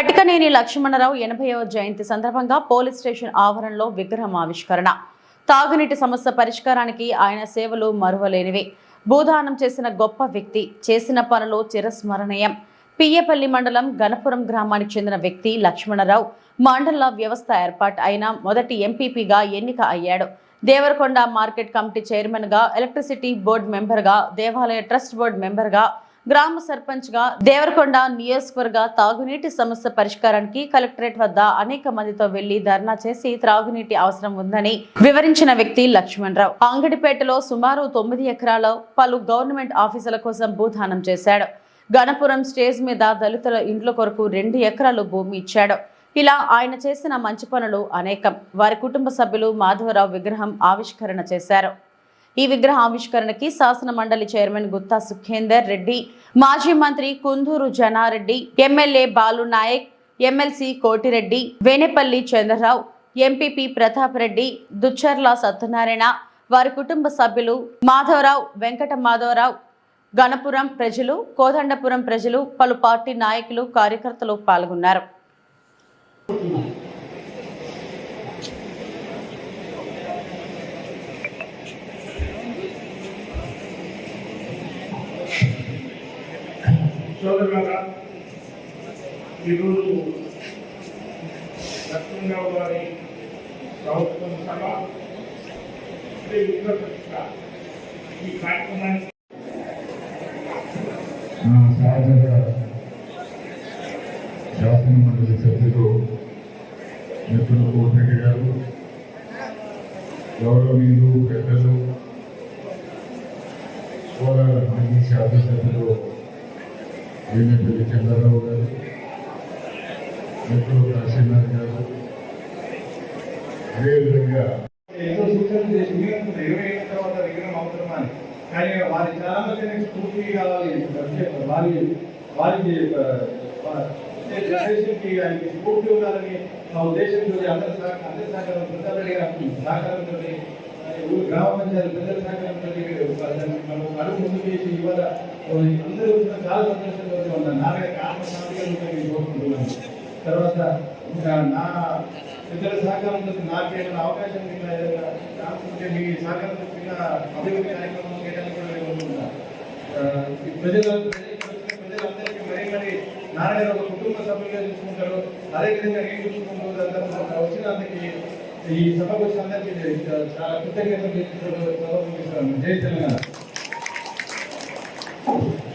కటికనేని లక్ష్మణరావు ఎనభైవ జయంతి సందర్భంగా police station ఆవరణలో విగ్రహం ఆవిష్కరణ. తాగునీటి సమస్య పరిష్కారానికి ఆయన సేవలు మరువలేనివి. భూదానం చేసిన గొప్ప వ్యక్తి చేసిన పనులు చిరస్మరణీయం. పియ్యపల్లి మండలం గణపురం గ్రామానికి చెందిన వ్యక్తి లక్ష్మణరావు మండల వ్యవస్థ ఏర్పాటు అయిన మొదటి ఎంపీపీగా ఎన్నిక అయ్యాడు. దేవరకొండ మార్కెట్ కమిటీ చైర్మన్గా ఎలక్ట్రిసిటీ బోర్డు మెంబర్గా దేవాలయ ట్రస్ట్ బోర్డు మెంబర్గా గ్రామ సర్పంచ్గా దేవరకొండ నియోజకవర్గ తాగునీటి సమస్య పరిష్కారానికి కలెక్టరేట్ వద్ద అనేక మందితో వెళ్ళి ధర్నా చేసి త్రాగునీటి అవసరం ఉందని వివరించిన వ్యక్తి లక్ష్మణరావు. అంగడిపేటలో సుమారు తొమ్మిది ఎకరాల పలు గవర్నమెంట్ ఆఫీసుల కోసం భూదానం చేశాడు. గణపురం స్టేజ్ మీద దళితుల ఇండ్ల కొరకు రెండు ఎకరాలు భూమి ఇచ్చాడు. ఇలా ఆయన చేసిన మంచి పనులు అనేకం. వారి కుటుంబ సభ్యులు మాధవరావు విగ్రహం ఆవిష్కరణ చేశారు. ఈ విగ్రహ ఆవిష్కరణకి శాసన మండలి చైర్మన్ గుత్తా సుఖేందర్ రెడ్డి మాజీ మంత్రి Kunduru Janareddy MLA Balu Naik MLC Kotireddy Venepalli Chandrarao MPP Pratap Reddy Duccharla Satyanarayana వారి కుటుంబ సభ్యులు మాధవరావు వెంకట మాధవరావు గణపురం ప్రజలు కోదండపురం ప్రజలు పలు పార్టీ నాయకులు కార్యకర్తలు పాల్గొన్నారు. సోదరులారా ఈరోజు లక్ష్మీరావు గారి ప్రభుత్వం సభ ఈ కార్యక్రమానికి నా శాసన మండలి సభ్యులు మిత్రులు కోటిరెడ్డి గారు గౌరవనీయులు పెద్దలు కోలాల మాజీ శాసనసభ్యులు వేణపల్లి చంద్రబాబు గారు మిత్రులు కాశీనాథ్ గారు అదేవిధంగా ఎన్నో సూచనలు చేసి మీరు ఇరవై ఏళ్ళ తర్వాత విగ్రహం అవసరమా కానీ వారి చాలా స్ఫూర్తి కావాలి వారి వారికి జనరేషన్కి ఆయనకి స్ఫూర్తి ఉండాలని మా ఉద్దేశంతో అందరి సహకారం అందరి సహకారం ప్రజారెడ్డి గారి సహకారంతో గ్రామ పంచాయతీ ప్రజల సహకారంతో మనం అడుగు ముందుకు చేసి ఇవాళ అందరూ చాలా సంతోషంగా ఉన్నాను నాన్నగారికి ఆత్మశాంతిగా ఉంటాయని కోరుకుంటున్నాను తర్వాత ఇంకా నా ఇతర సహకారంతో నాకేమైనా అవకాశం మీ సహకారంతో అభివృద్ధి కార్యక్రమం చేయడానికి కూడా నేను కోరుకుంటున్నా. ప్రజలందరికీ మరీ మరి నారాయణ ఒక కుటుంబ సభ్యులుగా చూసుకుంటారు. అదేవిధంగా నేను చూసుకుంటూ అందరూ వచ్చిన అందరికీ ఈ సభకు వచ్చిన అందరికీ చాలా కృతజ్ఞతలు జై తెలంగాణ. Oh.